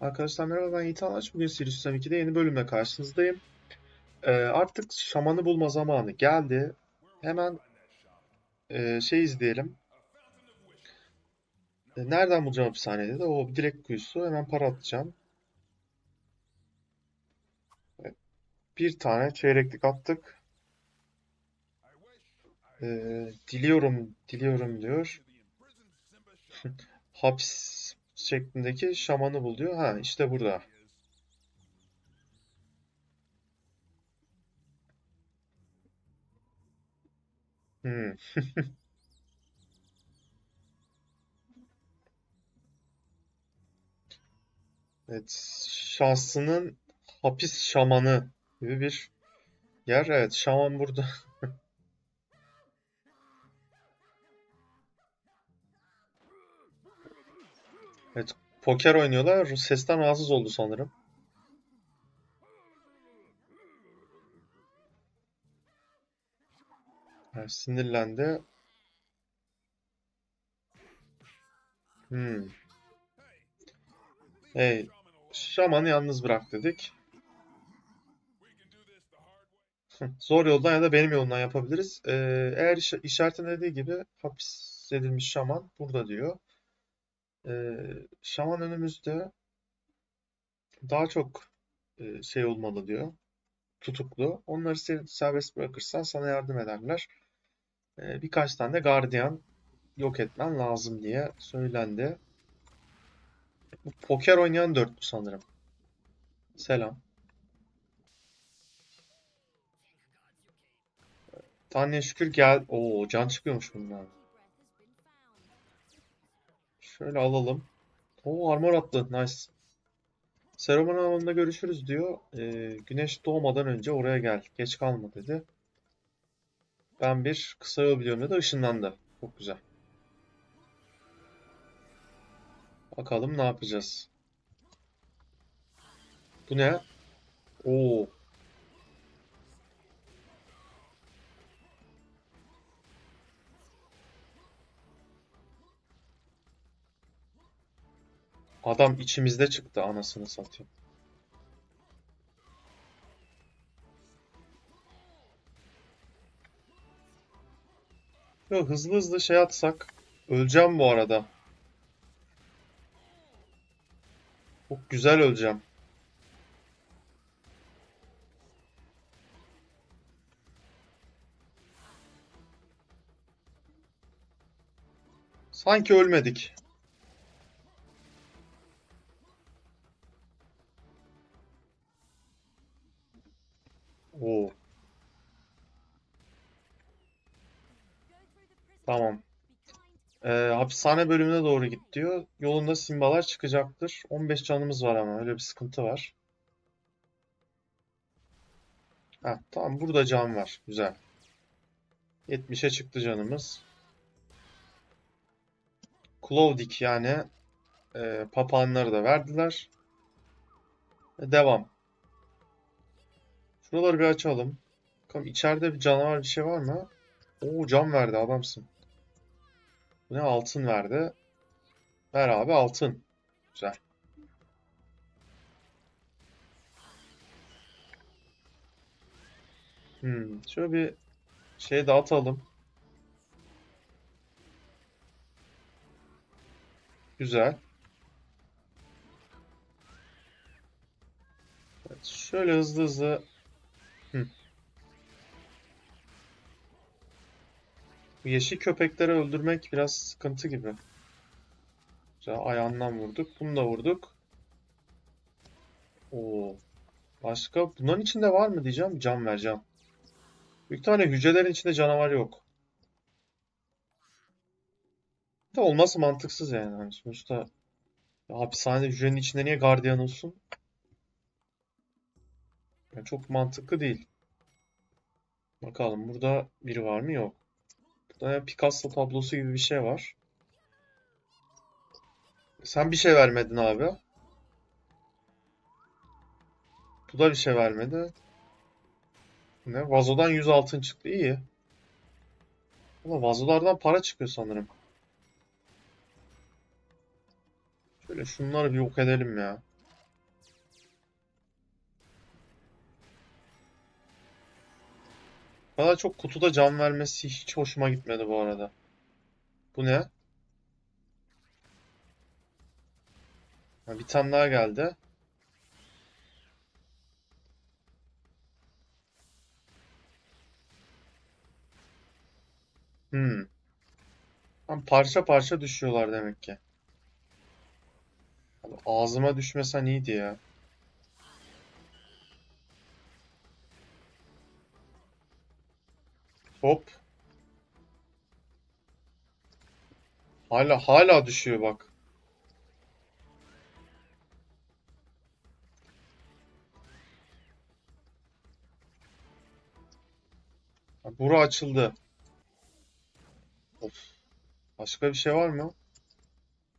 Arkadaşlar merhaba ben Yiğit Anlaç. Bugün Sirius Sam 2'de yeni bölümle karşınızdayım. Ee, artık şamanı bulma zamanı geldi. Hemen e, şey izleyelim. E, nereden bulacağım hapishaneyi dedi. O direkt kuyusu. Hemen para atacağım. Evet, bir tane çeyreklik attık. Ee, diliyorum, diliyorum diyor. Hapis şeklindeki şamanı bul diyor. Ha işte burada. Hmm. Evet, şansının hapis şamanı gibi bir yer. Evet, şaman burada. Evet, poker oynuyorlar. Sesten rahatsız oldu sanırım. Evet, sinirlendi. Hmm. Hey, şamanı yalnız bırak dedik. Zor yoldan ya da benim yolumdan yapabiliriz. Ee, eğer iş işaretin dediği gibi hapis edilmiş şaman burada diyor. Ee, şaman önümüzde daha çok e, şey olmalı diyor. Tutuklu. Onları se- serbest bırakırsan sana yardım ederler. Ee, birkaç tane de gardiyan yok etmen lazım diye söylendi. Bu poker oynayan dörtlü sanırım. Selam. Tanrı'ya şükür gel. Oo can çıkıyormuş bundan. Şöyle alalım. Oo armor attı. Nice. Seromon alanında görüşürüz diyor. Ee, güneş doğmadan önce oraya gel. Geç kalma dedi. Ben bir kısa yol biliyorum dedi. Işınlandı. Çok güzel. Bakalım ne yapacağız. Bu ne? Oo. Adam içimizde çıktı anasını satayım. Yo, hızlı hızlı şey atsak. Öleceğim bu arada. Çok güzel öleceğim. Sanki ölmedik. Tamam. Ee, hapishane bölümüne doğru git diyor. Yolunda simbalar çıkacaktır. 15 canımız var ama öyle bir sıkıntı var. Heh, tamam burada can var. Güzel. 70'e çıktı canımız. Klovdik yani e, papağanları da verdiler. E, devam. Şuraları bir açalım. Bakalım içeride bir canavar bir şey var mı? Oo can verdi adamsın. Bu ne altın verdi. Ver abi altın. Güzel. Hmm, şöyle bir şey dağıtalım. Güzel. Evet, şöyle hızlı hızlı. Bu yeşil köpekleri öldürmek biraz sıkıntı gibi. Güzel ayağından vurduk. Bunu da vurduk. Oo. Başka bunların içinde var mı diyeceğim. Can vereceğim. Büyük ihtimalle hücrelerin içinde canavar yok. De olması mantıksız yani. Hani sonuçta ya hapishanede hücrenin içinde niye gardiyan olsun? Yani çok mantıklı değil. Bakalım burada biri var mı? Yok. Burada ya Picasso tablosu gibi bir şey var. Sen bir şey vermedin abi. Bu da bir şey vermedi. Ne? Vazodan 100 altın çıktı. İyi. Ama vazolardan para çıkıyor sanırım. Şöyle şunları bir yok edelim ya. Kadar çok kutuda can vermesi hiç hoşuma gitmedi bu arada. Bu ne? Ha, bir tane daha geldi. Hmm. Tam parça parça düşüyorlar demek ki. Abi ağzıma düşmesen iyiydi ya. Hop. Hala hala düşüyor bak. Bura açıldı. Of. Başka bir şey var mı?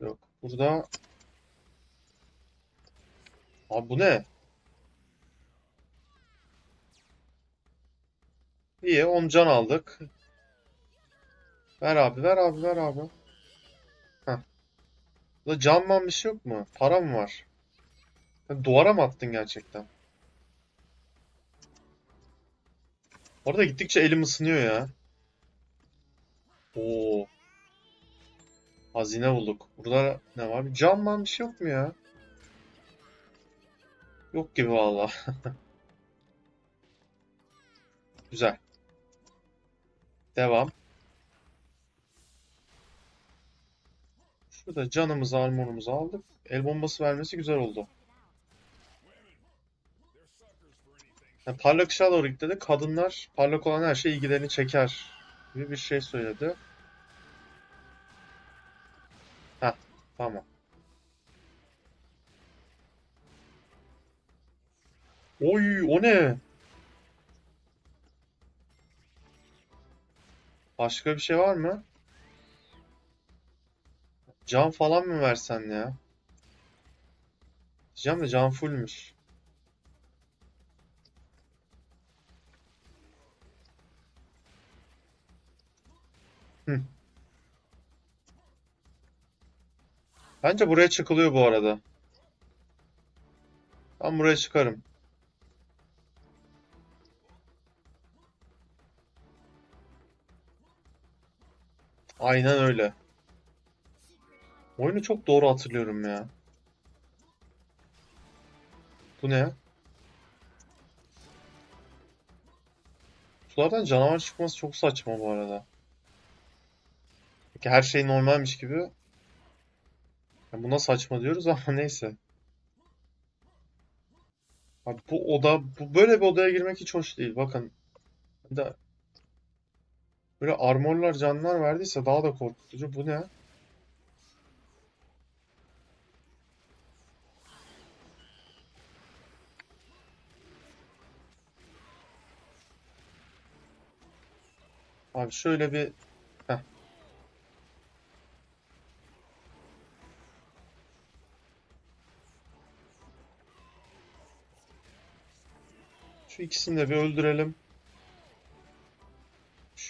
Yok. Burada Abi bu ne? İyi 10 can aldık. Ver abi ver abi ver abi. Heh. Burada can man bir şey yok mu? Para mı var? Sen duvara mı attın gerçekten? Orada gittikçe elim ısınıyor ya. Oo. Hazine bulduk. Burada ne var? Bir Can man bir şey yok mu ya? Yok gibi valla. Güzel. Devam. Şurada canımızı, armorumuzu aldık. El bombası vermesi güzel oldu. Yani parlak ışığa doğru gitti de kadınlar parlak olan her şey ilgilerini çeker gibi bir şey söyledi. Heh, tamam. Oy, o ne? Başka bir şey var mı? Can falan mı versen ya? Diyeceğim de can fullmüş. Bence buraya çıkılıyor bu arada. Ben buraya çıkarım. Aynen öyle. Oyunu çok doğru hatırlıyorum ya. Bu ne? Sulardan canavar çıkması çok saçma bu arada. Peki her şey normalmiş gibi. Ya buna saçma diyoruz ama neyse. Abi bu oda, bu böyle bir odaya girmek hiç hoş değil. Bakın. De böyle armorlar canlar verdiyse daha da korkutucu. Bu ne? Abi şöyle bir. Şu ikisini de bir öldürelim.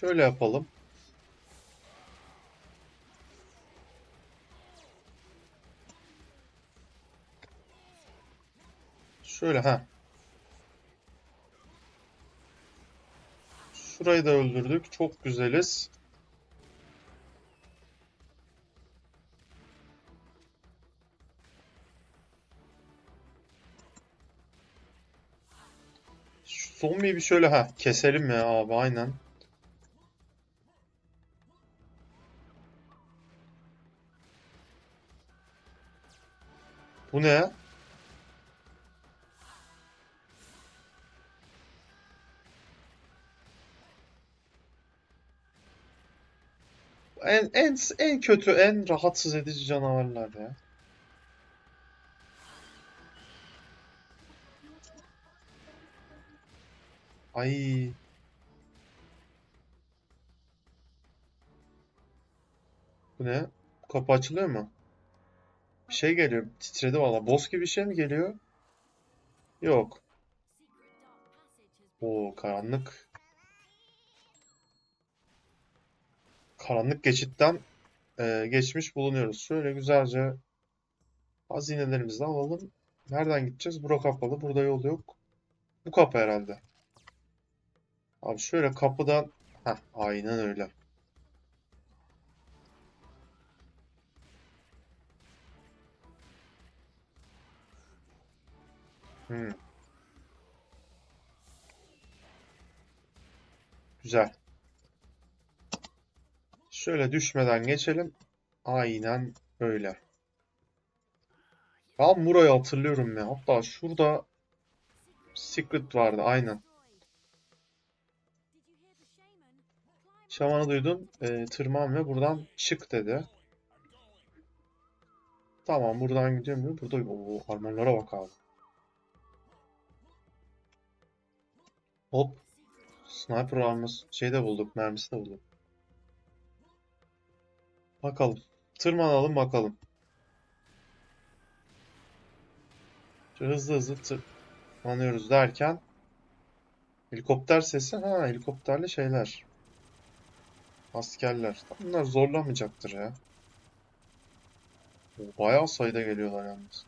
Şöyle yapalım. Şöyle ha. Şurayı da öldürdük. Çok güzeliz. Zombiyi bir şöyle ha keselim ya abi aynen. Bu ne? En en en kötü, en rahatsız edici canavarlar ya. Ay. Bu ne? Kapı açılıyor mu? Bir şey geliyor. Titredi valla. Boss gibi bir şey mi geliyor? Yok. Oo karanlık. Karanlık geçitten e, geçmiş bulunuyoruz. Şöyle güzelce hazinelerimizi alalım. Nereden gideceğiz? Bura kapalı. Burada yol yok. Bu kapı herhalde. Abi şöyle kapıdan... Heh, aynen öyle. Hmm. Güzel. Şöyle düşmeden geçelim. Aynen öyle. Ben burayı hatırlıyorum ya. Hatta şurada Secret vardı aynen. Şamanı duydun. Ee, tırman ve buradan çık dedi. Tamam buradan gidiyorum diyor. Burada o armorlara bak abi. Hop. Sniper arması şey de bulduk. Mermisi de bulduk. Bakalım. Tırmanalım bakalım. Hızlı hızlı tırmanıyoruz derken helikopter sesi ha helikopterli şeyler. Askerler. Bunlar zorlamayacaktır ya. Bayağı sayıda geliyorlar yalnız.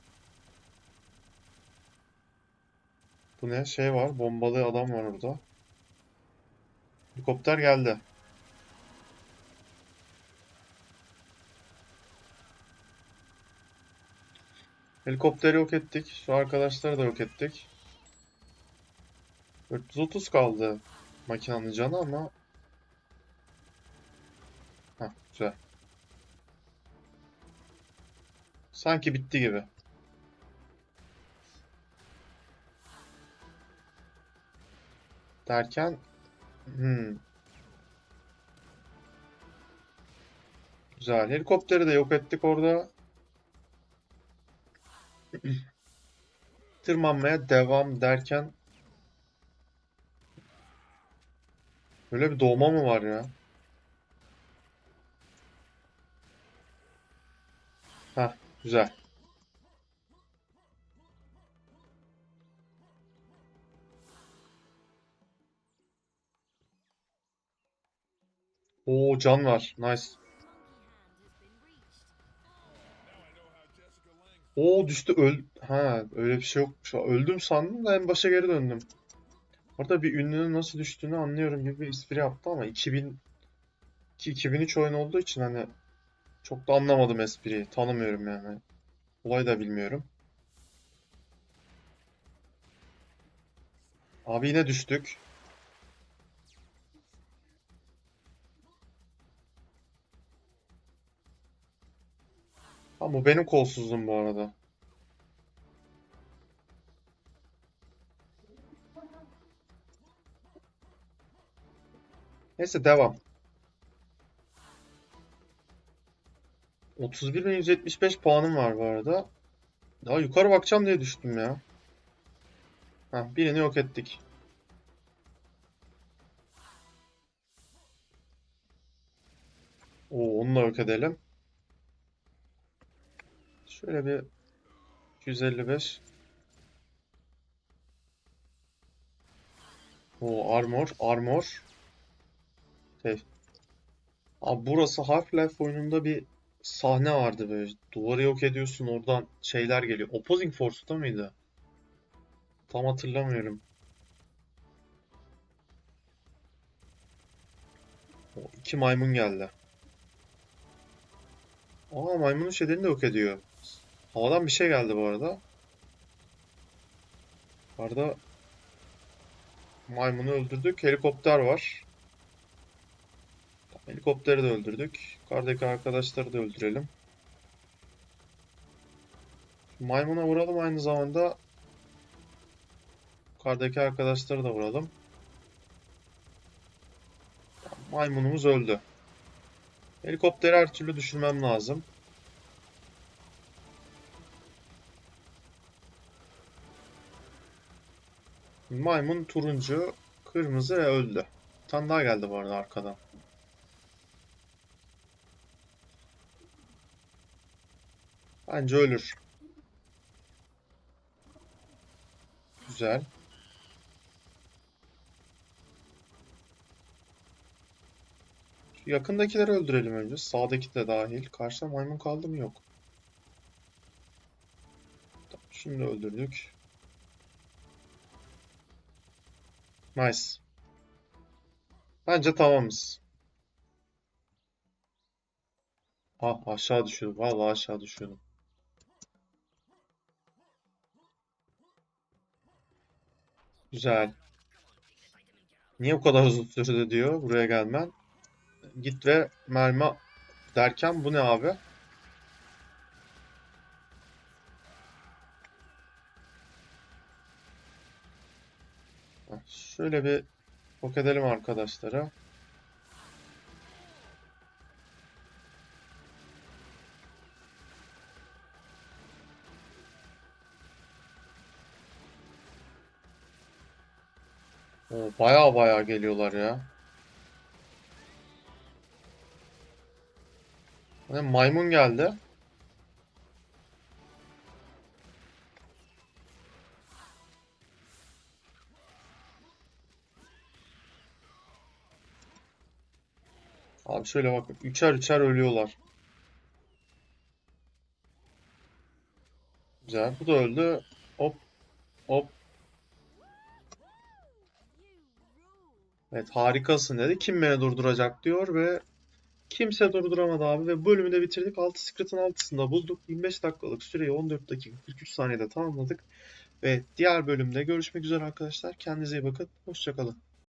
Bu ne? Şey var. Bombalı adam var orada. Helikopter geldi. Helikopteri yok ettik. Şu arkadaşları da yok ettik. 430 kaldı makinenin canı ama Heh, güzel. Sanki bitti gibi. Derken hmm. Güzel. Helikopteri de yok ettik orada. Tırmanmaya devam derken Böyle bir doğma mı var ya? Heh, güzel. Oo can var. Nice. Oo düştü öl. Ha öyle bir şey yokmuş. Öldüm sandım da en başa geri döndüm. Orada bir ünlünün nasıl düştüğünü anlıyorum gibi bir espri yaptı ama 2000 2003 oyun olduğu için hani çok da anlamadım espriyi. Tanımıyorum yani. Olayı da bilmiyorum. Abi yine düştük. Ha bu benim kolsuzluğum bu arada. Neyse devam. 31.175 puanım var bu arada. Daha yukarı bakacağım diye düştüm ya. Ha, birini yok ettik. Oo, onu da yok edelim. Şöyle bir 255. O armor, armor. Şey. Abi burası Half-Life oyununda bir sahne vardı böyle. Duvarı yok ediyorsun oradan şeyler geliyor. Opposing Force'da mıydı? Tam hatırlamıyorum. O iki maymun geldi. Aa maymunun şeylerini de yok ediyor. Havadan bir şey geldi bu arada. Arada maymunu öldürdük. Helikopter var. Helikopteri de öldürdük. Yukarıdaki arkadaşları da öldürelim. Maymuna vuralım aynı zamanda. Yukarıdaki arkadaşları da vuralım. Maymunumuz öldü. Helikopteri her türlü düşürmem lazım. Maymun turuncu, kırmızı ve öldü. Bir daha geldi bu arada arkadan. Bence ölür. Güzel. Şu yakındakileri öldürelim önce. Sağdaki de dahil. Karşıda maymun kaldı mı? Yok. Da öldürdük. Nice. Bence tamamız. Ah aşağı düşüyordum. Vallahi aşağı düşüyordum. Güzel. Niye bu kadar uzun sürdü diyor buraya gelmen. Git ve mermi derken bu ne abi? Şöyle bir yok edelim arkadaşlara. Baya baya geliyorlar ya. Maymun geldi. Abi şöyle bakın. Üçer üçer ölüyorlar. Güzel. Bu da öldü. Hop. Hop. Evet harikasın dedi. Kim beni durduracak diyor ve kimse durduramadı abi ve bölümü de bitirdik. 6 Secret'ın 6'sını da bulduk. 25 dakikalık süreyi 14 dakika 43 saniyede tamamladık. Ve diğer bölümde görüşmek üzere arkadaşlar. Kendinize iyi bakın. Hoşçakalın.